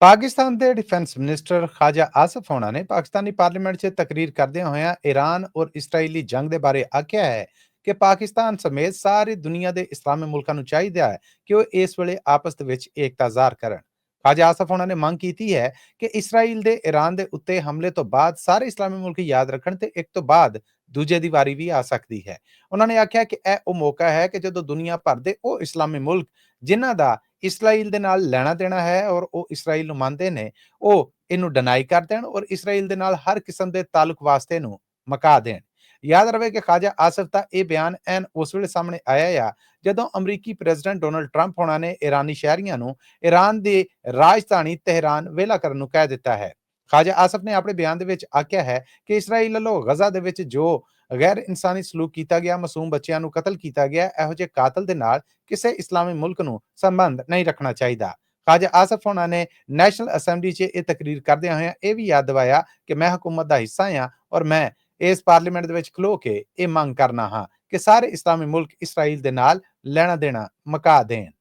ਪਾਕਿਸਤਾਨ ਦੇ defence minister ਖਾਜਾ ਆਸਫ ਹੋਣਾ ਨੇ ਪਾਕਿਸਤਾਨੀ ਪਾਰਲੀਮੈਂਟ 'ਚ ਤਕਰੀਰ ਕਰਦਿਆਂ ਹੋਇਆਂ ਈਰਾਨ ਔਰ ਇਸਰਾਈਲੀ ਜੰਗ ਦੇ ਬਾਰੇ ਆਖਿਆ ਹੈ ਕਿ ਪਾਕਿਸਤਾਨ ਸਮੇਤ ਸਾਰੀ ਦੁਨੀਆ ਦੇ ਇਸਲਾਮੀ ਮੁਲਕਾਂ ਨੂੰ ਚਾਹੀਦਾ ਹੈ ਕਿ ਉਹ ਇਸ ਵੇਲੇ ਆਪਸ ਦੇ ਵਿੱਚ ਏਕਤਾ ਜ਼ਾਹਰ ਕਰਨ। ਖਾਜਾ ਆਸਫ ਹੋਣਾ ਨੇ ਮੰਗ ਕੀਤੀ ਹੈ ਕਿ ਇਸਰਾਈਲ ਦੇ ਈਰਾਨ ਦੇ ਉੱਤੇ ਹਮਲੇ ਤੋਂ ਬਾਅਦ ਸਾਰੇ ਇਸਲਾਮੀ ਮੁਲਕ ਯਾਦ ਰੱਖਣ ਤੇ ਇੱਕ ਤੋਂ ਬਾਅਦ ਦੂਜੇ ਦੀ ਵਾਰੀ ਵੀ ਆ ਸਕਦੀ ਹੈ। ਉਹਨਾਂ ਨੇ ਆਖਿਆ ਕਿ ਇਹ ਉਹ ਮੌਕਾ ਹੈ ਕਿ ਜਦੋਂ ਦੁਨੀਆ ਭਰ ਦੇ ਉਹ ਇਸਲਾਮੀ ਮੁਲਕ ਜਿਨ੍ਹਾਂ ਦਾ ਇਸਰਾਈਲ ਦੇ ਨਾਲ ਲੈਣਾ ਦੇਣਾ ਹੈ ਔਰ ਉਹ ਇਸਰਾਈਲ ਨੂੰ ਮੰਨਦੇ ਨੇ, ਉਹ ਇਹਨੂੰ ਡਿਨਾਈ ਕਰ ਦੇਣ ਔਰ ਇਸਰਾਈਲ ਦੇ ਨਾਲ ਹਰ ਕਿਸਮ ਦੇ ਤਾਲੁਕ ਵਾਸਤੇ ਨੂੰ ਮਕਾ ਦੇਣ। ਯਾਦ ਰਵੇ ਕਿ ਖਾਜਾ ਆਸਫ ਦਾ ਇਹ ਬਿਆਨ ਐਨ ਉਸ ਵੇਲੇ ਸਾਹਮਣੇ ਆਇਆ ਆ, ਜਦੋਂ ਅਮਰੀਕੀ ਪ੍ਰੈਜ਼ੀਡੈਂਟ ਡੋਨਲਡ ਟਰੰਪ ਹੋਣਾ ਨੇ ਇਰਾਨੀ ਸ਼ਹਿਰੀਆਂ ਨੂੰ ਈਰਾਨ ਦੀ ਰਾਜਧਾਨੀ ਤਹਿਰਾਨ ਵੇਲਾ ਕਰਨ ਨੂੰ ਕਹਿ ਦਿੱਤਾ ਹੈ। ਖਾਜਾ ਆਸਫ ਨੇ ਆਪਣੇ ਬਿਆਨ ਦੇ ਵਿੱਚ ਆਖਿਆ ਹੈ ਕਿ ਇਸਰਾਈਲ ਵੱਲੋਂ ਗਜ਼ਾ ਦੇ ਵਿੱਚ ਜੋ ਗੈਰ ਇਨਸਾਨੀ ਸਲੂਕ ਕੀਤਾ ਗਿਆ, ਮਾਸੂਮ ਬੱਚਿਆਂ ਨੂੰ ਕਤਲ ਕੀਤਾ ਗਿਆ, ਇਹੋ ਜਿਹੇ ਕਾਤਲ ਦੇ ਨਾਲ ਕਿਸੇ ਇਸਲਾਮੀ ਮੁਲਕ ਨੂੰ ਸੰਬੰਧ ਨਹੀਂ ਰੱਖਣਾ ਚਾਹੀਦਾ। ਖਾਜਾ ਆਸਫ ਹੋਣਾ ਨੇ ਨੈਸ਼ਨਲ ਅਸੈਂਬਲੀ 'ਚ ਇਹ ਤਕਰੀਰ ਕਰਦਿਆਂ ਹੋਇਆਂ ਇਹ ਵੀ ਯਾਦ ਦਿਵਾਇਆ ਕਿ ਮੈਂ ਹਕੂਮਤ ਦਾ ਹਿੱਸਾ ਹਾਂ ਔਰ ਮੈਂ ਇਸ ਪਾਰਲੀਮੈਂਟ ਦੇ ਵਿੱਚ ਖਲੋ ਕੇ ਇਹ ਮੰਗ ਕਰਨਾ ਹਾਂ ਕਿ ਸਾਰੇ ਇਸਲਾਮੀ ਮੁਲਕ ਇਸਰਾਈਲ ਦੇ ਨਾਲ ਲੈਣਾ ਦੇਣਾ ਮਕਾ ਦੇਣ।